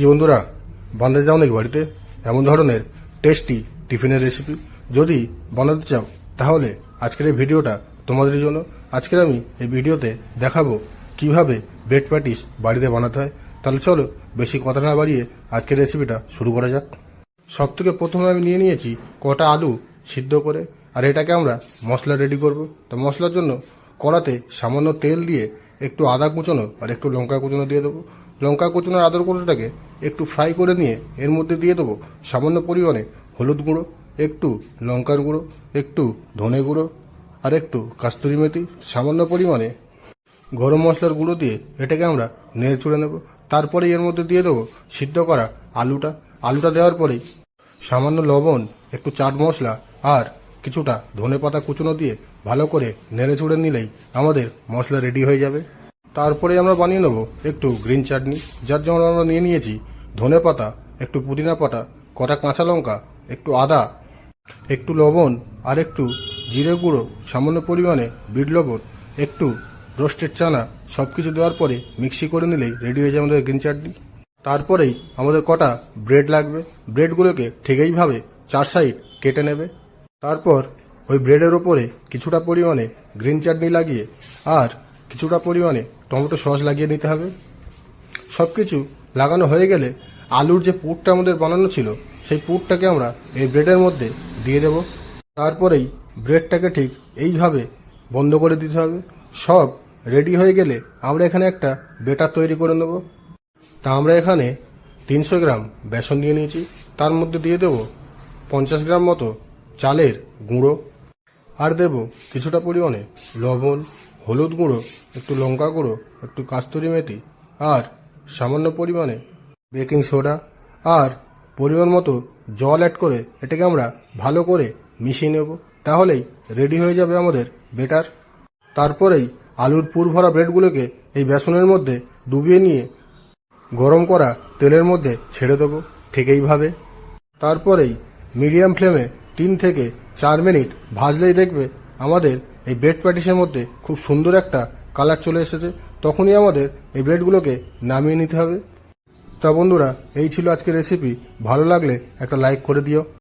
কি বন্ধুরা বানাতে চাও নাকি বাড়িতে? এমন ধরনের টেস্টি টিফিনের রেসিপি যদি বানাতে চাও, তাহলে আজকের এই ভিডিওটা তোমাদের জন্য। আজকের আমি এই ভিডিওতে দেখাবো কীভাবে ব্রেড প্যাটিস বাড়িতে বানাতে হয়। তাহলে চলো বেশি কথা না বাড়িয়ে আজকের রেসিপিটা শুরু করা যাক। সব থেকে প্রথমে আমি নিয়ে নিয়েছি কটা আলু সিদ্ধ করে, আর এটাকে আমরা মশলা রেডি করব। তো মশলার জন্য কড়াতে সামান্য তেল দিয়ে একটু আদা কুচোনো আর একটু লঙ্কা কুচোনো দিয়ে দেবো। লঙ্কা কুচোনোর আদর কুচোটাকে একটু ফ্রাই করে নিয়ে এর মধ্যে দিয়ে দেবো সামান্য পরিমাণে হলুদ গুঁড়ো, একটু লঙ্কার গুঁড়ো, একটু ধনে গুঁড়ো আর একটু কাস্তুরি মেথি, সামান্য পরিমাণে গরম মশলার গুঁড়ো দিয়ে এটাকে আমরা নেড়ে চুড়ে নেব। তারপরে এর মধ্যে দিয়ে দেবো সিদ্ধ করা আলুটা। আলুটা দেওয়ার পরেই সামান্য লবণ, একটু চাট মশলা আর কিছুটা ধনে পাতা কুচনো দিয়ে ভালো করে নেড়ে চুড়ে নিলেই আমাদের মশলা রেডি হয়ে যাবে। তারপরে আমরা বানিয়ে নেব একটু গ্রিন চাটনি যার জন্য আমরা নিয়ে নিয়েছি ধনে পাতা, একটু পুদিনা পাতা কটা কাঁচা লঙ্কা, একটু আদা, একটু লবণ, আর একটু জিরে গুঁড়ো, সামান্য পরিমাণে বিট লবণ, একটু রোস্টেড চানা সব কিছু দেওয়ার পরে মিক্সি করে নিলেই রেডি হয়ে যায় আমাদের গ্রিন চাটনি। তারপরেই আমাদের কটা ব্রেড লাগবে। ব্রেডগুলোকে ঠিক এইভাবে চার সাইড কেটে নেবে। তারপর ওই ব্রেডের ওপরে কিছুটা পরিমাণে গ্রিন চাটনি লাগিয়ে আর কিছুটা পরিমাণে টমেটো সস লাগিয়ে নিতে হবে। সব কিছু লাগানো হয়ে গেলে আলুর যে পুরটা আমাদের বানানো ছিল, সেই পুরটাকে আমরা এই ব্রেডের মধ্যে দিয়ে দেব। তারপরেই ব্রেডটাকে ঠিক এইভাবে বন্ধ করে দিতে হবে। সব রেডি হয়ে গেলে আমরা এখানে একটা বেটার তৈরি করে নেব। তা আমরা এখানে তিনশো গ্রাম বেসন দিয়ে নিয়েছি। তার মধ্যে দিয়ে দেব পঞ্চাশ গ্রাম মতো চালের গুঁড়ো। আর দেব কিছুটা পরিমাণে লবণ, হলুদ গুঁড়ো, একটু লঙ্কা গুঁড়ো, একটু কাস্তুরি মেথি আর সামান্য পরিমাণে বেকিং সোডা আর পরিমাণ মতো জল অ্যাড করে এটাকে আমরা ভালো করে মিশিয়ে নেব। তাহলেই রেডি হয়ে যাবে আমাদের বেটার তারপরেই আলুর পুর ভরা ব্রেডগুলোকে এই বেসনের মধ্যে ডুবিয়ে নিয়ে গরম করা তেলের মধ্যে ছেড়ে দেবো, ঠিক তারপরেই মিডিয়াম ফ্লেমে তিন থেকে চার মিনিট ভাজলেই দেখবে আমাদের এই ব্রেড প্যাটিসের মধ্যে খুব সুন্দর একটা কালার চলে এসেছে, তখনই আমাদের এই ব্রেডগুলোকে নামিয়ে নিতে হবে। তা বন্ধুরা, এই ছিল আজকের রেসিপি ভালো লাগলে একটা লাইক করে দিও।